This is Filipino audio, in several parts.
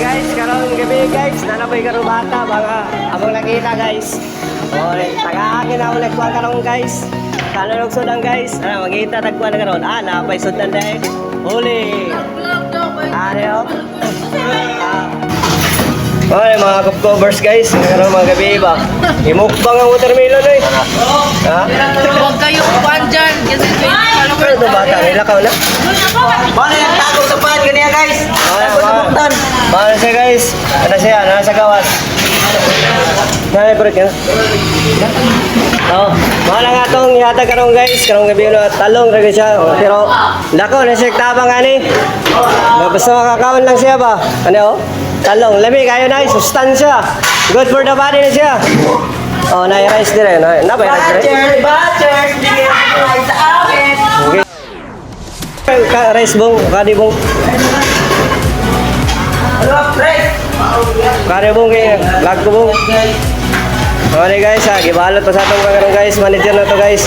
guys, nanabay ka rin bata, mga abang nakita guys. Okay, taga-akin ako nagkuhan ka rin guys. Sana nagsudan guys. Ano, magkita nagkuhan na karon. Ah, napay sudan dahil. Huli. Ano Ah. Okay, mga covers guys. Nagkaroon mga gabi ba? Imukbang ang watermelon eh. Ha? Huwag kayo kuhan dyan. Kasi Ano ito bata? Nilakaw na? Bale, nagtago sa pan ganyan guys. Sa buktan. Siya guys. Ano siya? Nasa gawas. Nalay bro ka. Oh, mahal nga tong yata karong guys. Karong gabi no talong ra siya. Oh, Pero dako na siya tabang ani. Basta makakaon lang siya ba? Ano oh? Talong, lami kayo na sustansya. Good for the body na siya. Oh, na rice dire, na na ba rice dire? Butter, butter, hindi nga sa amin. Okay. Ka rice bong, kadi bong. Kare bong kay lag ko bong. Okay guys, ha, gibalot pa sa atong karon guys, manager na to guys.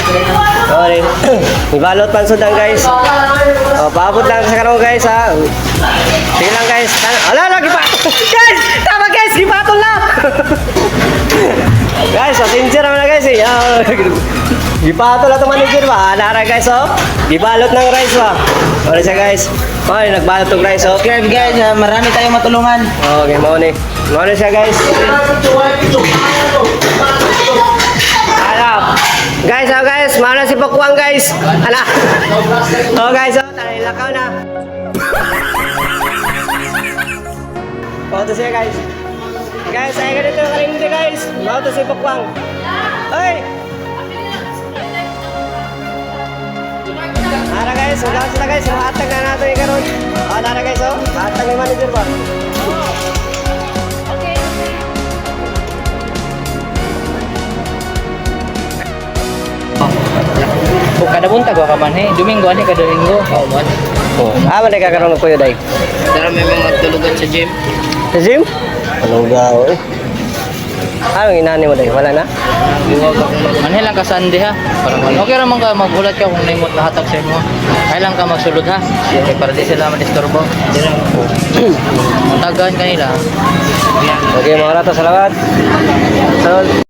Okay. gibalot pa sudan guys. Oh, paabot lang sa karon guys ha. Sige lang guys. Ala, guys, tama guys, Gipatol na to manager ba? Nara guys oh. Gibalot ng rice ba? Okay siya guys. Okay, nagbalot ng rice oh. Subscribe guys, ah, marami tayong matulungan. Okay, mau ni. Mau ni siya guys. Alam. Guys, oh guys, mana si Pakuang guys. Ala. Oh guys, oh, tayo lakaw na. Mau to siya guys. Guys, saya ganito yung kalimti guys. Mau to si Pakuang. Hey! Nara guys, udah sila guys, maatag na natin yung karon. Oh, nara guys, oh. Maatag yung manager ba? Kung kada punta ko ka man eh. Domingo ani kada linggo. Oo man. Oh. Ah, man nagkakaroon ng puyo day. Dara may mga tulugan sa gym. Sa gym? Anong gaw eh? Anong inani mo day? Wala na? Manhi lang ka Sunday ha. Parang. Okay ra man ka magbulat ka kung naimot lahatag sa imo. Ay lang ka magsulod ha. Okay, para di sila madisturbo. Tagan kanila. Okay, mga rata, salamat. Salamat.